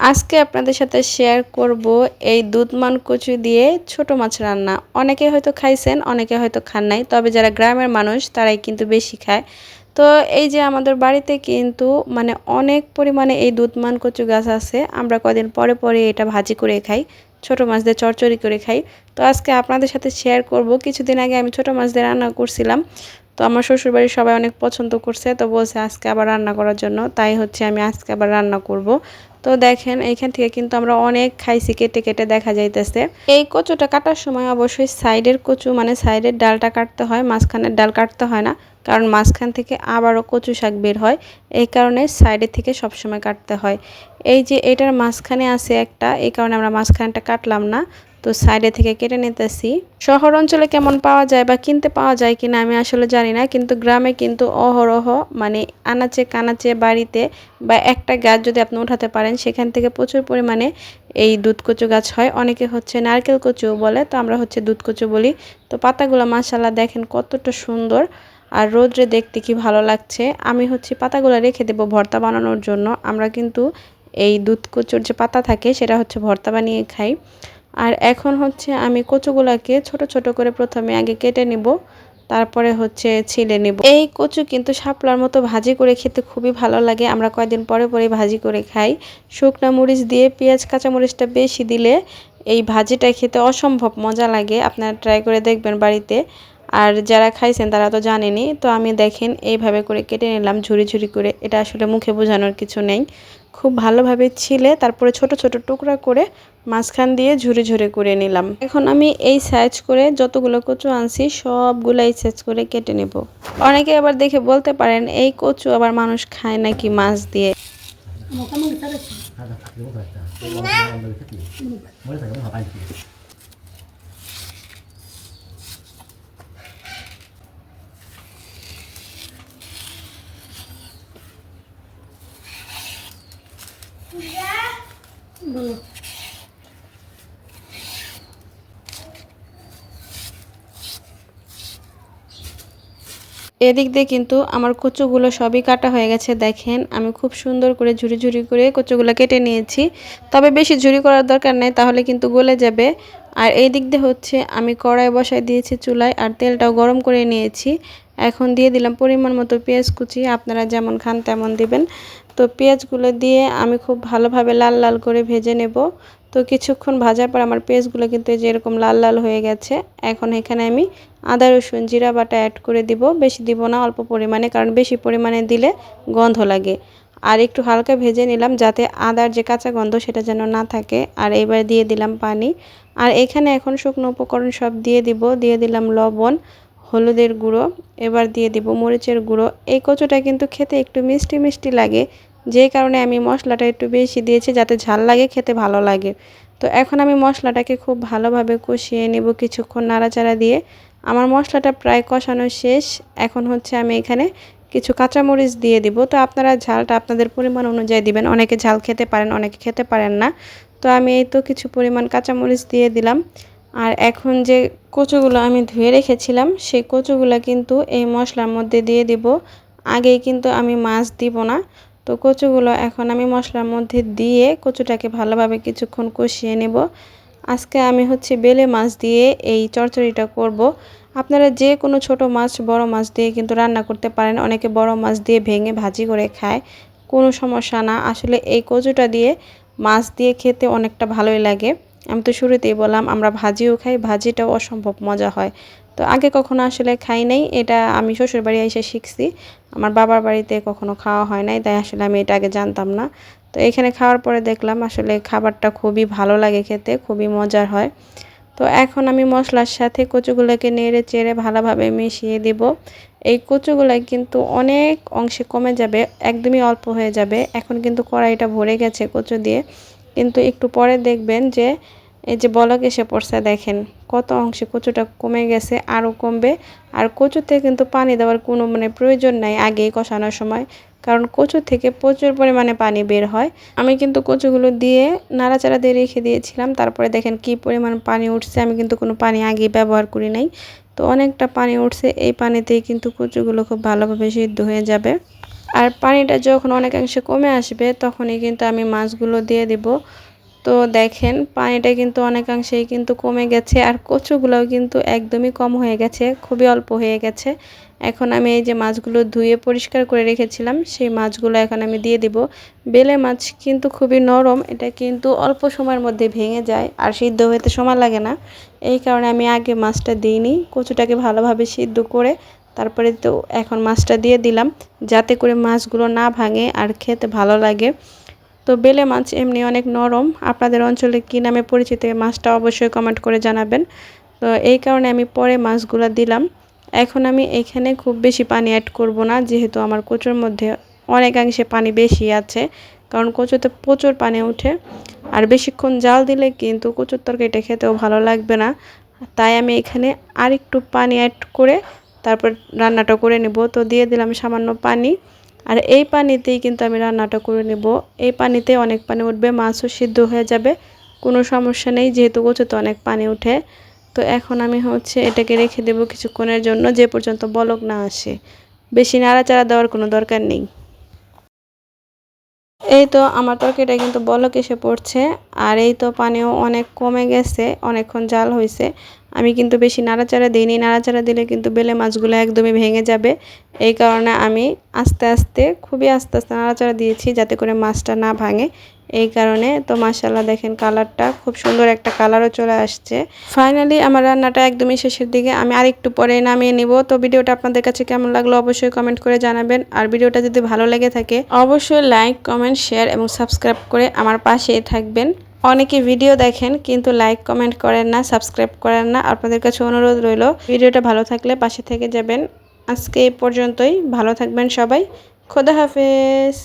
আজকে আপনাদের সাথে শেয়ার করব এই দুধমান কচু দিয়ে ছোট মাছ রান্না। অনেকে হয়তো খাইছেন, অনেকে হয়তো খান নাই, তবে যারা গ্রামের মানুষ, তারাই কিন্তু বেশি খায়। তো এই যে আমাদের বাড়িতে কিন্তু মানে অনেক পরিমাণে এই দুধমান কচু গাছ আছে। আমরা কদিন পরে পরে এটা ভাজি করে খাই, ছোট মাছ দিয়ে চরচড়ি করে খাই। তো আজকে আপনাদের সাথে শেয়ার করব। কিছুদিন আগে আমি ছোট মাছ দিয়ে রান্না করছিলাম। তো আমার শ্বশুরবাড়ির সবাই অনেক পছন্দ করছে, তো বলছে আজকে আবার রান্না করার জন্য। তাই হচ্ছে আমি আজকে আবার রান্না করব। তো দেখেন, এইখান থেকে কিন্তু আমরা অনেক খাইছি, কেটে কেটে দেখা যাইতেছে। এই কচুটা কাটার সময় অবশ্যই সাইডের কচু মানে সাইডের ডালটা কাটতে হয়, মাঝখানের ডাল কাটতে হয় না, কারণ মাঝখান থেকে আবারও কচু শাক বের হয়, এই কারণে সাইডে থেকে সবসময় কাটতে হয়। এই যে এটার মাঝখানে আছে একটা, এই কারণে আমরা মাঝখানটা কাটলাম না তো সাইডে থেকে কেটে নিতেছি। শহর অঞ্চলে কেমন পাওয়া যায় বা কিনতে পাওয়া যায় কিনা আমি আসলে জানি না, কিন্তু গ্রামে কিন্তু অহরহ মানে আনাচে কানাচে বাড়িতে বা একটা গাছ যদি আপনি উঠাতে পারেন, সেখান থেকে প্রচুর পরিমাণে এই দুধ কচু গাছ হয়। অনেকে হচ্ছে নারকেল কচু বলে, তো আমরা হচ্ছে দুধ কচু বলি। তো পাতাগুলো মাসাল্লাহ দেখেন কতটা সুন্দর আর রোদ্রে দেখতে কি ভালো লাগছে। আমি হচ্ছে পাতাগুলো রেখে দেবো ভর্তা বানানোর জন্য। আমরা কিন্তু এই দুধ কচুর যে পাতা থাকে, সেটা হচ্ছে ভর্তা বানিয়ে খাই। আর এখন হচ্ছে আমি কচুগুলাকে ছোট ছোট করে প্রথমে আগে কেটে নিব, তারপরে হচ্ছে ছিলে নিব। এই কচু কিন্তু শাপলার মতো ভাজি করে খেতে খুবই ভালো লাগে। আমরা কয়েকদিন পরে পরে ভাজি করে খাই। শুকনা মরিচ দিয়ে পেঁয়াজ, কাঁচামরিচটা বেশি দিলে এই ভাজিটা খেতে অসম্ভব মজা লাগে। আপনারা ট্রাই করে দেখবেন বাড়িতে। আর যারা খাইছেন তারা তো জানেনি তো আমি দেখেন এইভাবে করে কেটে নিলাম ঝুরি ঝুরি করে এটা আসলে মুখে বোঝানোর কিছু নেই খুব ভালোভাবে ছিলে তারপরে ছোট ছোট টুকরা করে মাঝখান দিয়ে ঝুরে ঝুরে করে নিলাম এখন আমি এই সাইজ করে যতগুলো কচু আনছি সবগুলো এই সাইজ করে কেটে নেব অনেকে আবার দেখে বলতে পারেন এই কচু আবার মানুষ খায় নাকি মাছ দিয়ে এদিক দিয়ে কিন্তু আমার কচুগুলো সবই কাটা হয়ে গেছে, দেখেন। আমি খুব সুন্দর করে ঝুরি ঝুরি করে কচুগুলো কেটে নিয়েছি। তবে বেশি ঝুরি করার দরকার নেই, তাহলে কিন্তু গলে যাবে। আর এই দিক দিয়ে হচ্ছে আমি কড়াই বসাই দিয়েছি চুলায়, আর তেলটাও গরম করে নিয়েছি। এখন দিয়ে দিলাম পরিমাণ মতো পেঁয়াজ কুচি। আপনারা যেমন খান তেমন দিবেন। তো পেঁয়াজগুলো দিয়ে আমি খুব ভালোভাবে লাল লাল করে ভেজে নেব। তো কিছুক্ষণ ভাজার পর আমার পেঁয়াজগুলো কিন্তু যে এরকম লাল লাল হয়ে গেছে। এখন এখানে আমি আদা, রসুন, জিরা বাটা অ্যাড করে দিব। বেশি দিব না, অল্প পরিমাণে, কারণ বেশি পরিমাণে দিলে গন্ধ লাগে। আর একটু হালকা ভেজে নিলাম যাতে আদার যে কাঁচা গন্ধ সেটা যেন না থাকে। আর এবার দিয়ে দিলাম পানি। আর এখানে এখন শুকনো উপকরণ সব দিয়ে দিব। দিয়ে দিলাম লবণ। হলুদের গুঁড়ো। এবার দিয়ে দিব মরিচের গুঁড়ো। এই কচুটা কিন্তু খেতে একটু মিষ্টি মিষ্টি লাগে। যেই কারণে আমি মশলাটা একটু বেশি দিয়েছি যাতে ঝাল লাগে, খেতে ভালো লাগে। তো এখন আমি মশলাটাকে খুব ভালোভাবে কষিয়ে নেব কিছুক্ষণ নাড়াচাড়া দিয়ে। আমার মশলাটা প্রায় কষানো শেষ। এখন হচ্ছে আমি এখানে কিছু কাঁচামরিচ দিয়ে দিব। তো আপনারা ঝালটা আপনাদের পরিমাণ অনুযায়ী দিবেন। অনেকে ঝাল খেতে পারেন, অনেকে খেতে পারেন না। তো আমি এই তো কিছু পরিমাণ কাঁচামরিচ দিয়ে দিলাম। আর এখন যে কচুগুলো আমি ধুয়ে রেখেছিলাম, সেই কচুগুলো কিন্তু এই মশলার মধ্যে দিয়ে দিব। আগেই কিন্তু আমি মাছ দিব না। তো কচুগুলো এখন আমি মশলার মধ্যে দিয়ে কচুটাকে ভালোভাবে কিছুক্ষণ কষিয়ে নেব। আজকে আমি হচ্ছে বেলে মাছ দিয়ে এই চরচড়িটা করব। আপনারা যে কোনো ছোট মাছ, বড় মাছ দিয়ে কিন্তু রান্না করতে পারেন। অনেকে বড় মাছ দিয়ে ভেঙে ভাজি করে খায়। কোনো সমস্যা না। আসলে এই কচুটা দিয়ে মাছ দিয়ে খেতে অনেকটা ভালোই লাগে। আমি তো শুরুতেই বললাম, আমরা ভাজিও খাই, ভাজিটাও অসম্ভব মজা হয়। তো আগে কখনো আসলে খাই নাই, এটা আমি শ্বশুর বাড়ি এসে শিখছি। আমার বাবার বাড়িতে কখনো খাওয়া হয় নাই, তাই আসলে আমি এটা আগে জানতাম না। তো এখানে খাওয়ার পরে দেখলাম আসলে খাবারটা খুবই ভালো লাগে খেতে, খুবই মজার হয়। তো এখন আমি মশলার সাথে কচুগুলোকে নেড়ে চেড়ে ভালোভাবে মিশিয়ে দিব। এই কচুগুলো কিন্তু অনেক অংশে কমে যাবে, একদমই অল্প হয়ে যাবে। এখন কিন্তু কড়াইটা ভরে গেছে কচু দিয়ে। কিন্তু একটু পরে দেখবেন যে এই যে বলক এসে পড়ছে, দেখেন কত অংশে কচুটা কমে গেছে আরও কমবে। আর কচুতে কিন্তু পানি দেওয়ার কোনো মানে প্রয়োজন নাই আগেই কষানোর সময়, কারণ কচু থেকে প্রচুর পরিমাণে পানি বের হয়। আমি কিন্তু কচুগুলো দিয়ে নাড়াচাড়া দিয়ে রেখে দিয়েছিলাম, তারপরে দেখেন কি পরিমাণ পানি উঠছে, আমি কিন্তু কোনো পানি আগে ব্যবহার করি নাই। তো অনেকটা পানি উঠছে, এই পানিতেই কিন্তু কচুগুলো খুব ভালোভাবে সিদ্ধ হয়ে যাবে। আর পানিটা যখন অনেকাংশে কমে আসবে, তখনই কিন্তু আমি মাছগুলো দিয়ে দিব। তো দেখেন, পানিটা কিন্তু অনেকাংশেই কিন্তু কমে গেছে আর কচুগুলোও কিন্তু একদমই কম হয়ে গেছে, খুবই অল্প হয়ে গেছে। এখন আমি এই যে মাছগুলো ধুয়ে পরিষ্কার করে রেখেছিলাম, সেই মাছগুলো এখন আমি দিয়ে দিব। বেলে মাছ কিন্তু খুবই নরম, এটা কিন্তু অল্প সময়ের মধ্যে ভেঙে যায় আর সিদ্ধ হতে সময় লাগে না। এই কারণে আমি আগে মাছটা দিইনি, কচুটাকে ভালোভাবে সিদ্ধ করে তারপরে তো এখন মাছটা দিয়ে দিলাম, যাতে করে মাছগুলো না ভাঙে আর খেতে ভালো লাগে। তো বেলে মাছ এমনি অনেক নরম। আপনাদের অঞ্চলে কী নামে পরিচিত মাছটা অবশ্যই কমেন্ট করে জানাবেন। তো এই কারণে আমি পরে মাছগুলো দিলাম। এখন আমি এখানে খুব বেশি পানি অ্যাড করব না, যেহেতু আমার কচুর মধ্যে অনেকাংশে পানি বেশি আছে, কারণ কচুতে প্রচুর পানি ওঠে। আর বেশিক্ষণ জাল দিলে কিন্তু কচুর তরকারিটা খেতেও ভালো লাগবে না। তাই আমি এখানে আরেকটু পানি অ্যাড করে তারপর রান্নাটা করে নেব। তো দিয়ে দিলাম সামান্য পানি। আর এই পানিতেই কিন্তু আমি রান্নাটা করে নেব। এই পানিতে অনেক পানি উঠবে, মাছও সিদ্ধ হয়ে যাবে। কোনো সমস্যা নেই, যেহেতু কচুতে অনেক পানি উঠে। তো এখন আমি হচ্ছে এটাকে রেখে দেব কিছুক্ষণের জন্য, যে পর্যন্ত বলক না আসে। বেশি নাড়াচাড়া দেওয়ার কোনো দরকার নেই। এই তো আমার তরকারিটা কিন্তু বলক এসে পড়ছে, আর এই তো পানিও অনেক কমে গেছে, অনেকক্ষণ জাল হয়েছে আমি কিন্তু বেশি নাড়াচাড়া দিইনি, নাড়াচাড়া দিলে কিন্তু বেলে মাছগুলো একদমই ভেঙে যাবে। এই কারণে আমি আস্তে আস্তে, খুবই আস্তে আস্তে নাড়াচাড়া দিয়েছি যাতে করে মাছটা না ভাঙে। এই কারণে তো মাসাল্লাহ দেখেন কালারটা খুব সুন্দর একটা কালারও চলে আসছে। ফাইনালি আমার রান্নাটা একদমই শেষের দিকে, আমি আরেকটু পরে নামিয়ে নিব। তো ভিডিওটা আপনাদের কাছে কেমন লাগল অবশ্যই কমেন্ট করে জানাবেন। আর ভিডিওটা যদি ভালো লেগে থাকে, অবশ্যই লাইক কমেন্ট শেয়ার এবং সাবস্ক্রাইব করে আমার পাশেই থাকবেন। অনেকে ভিডিও দেখেন, কিন্তু লাইক কমেন্ট করেন না সাবস্ক্রাইব করেন না। আপনাদের কাছে অনুরোধ রইল, ভিডিওটা ভালো থাকলে পাশে থেকে যাবেন। আজকে এই পর্যন্তই, ভালো থাকবেন সবাই। খোদা হাফেজ।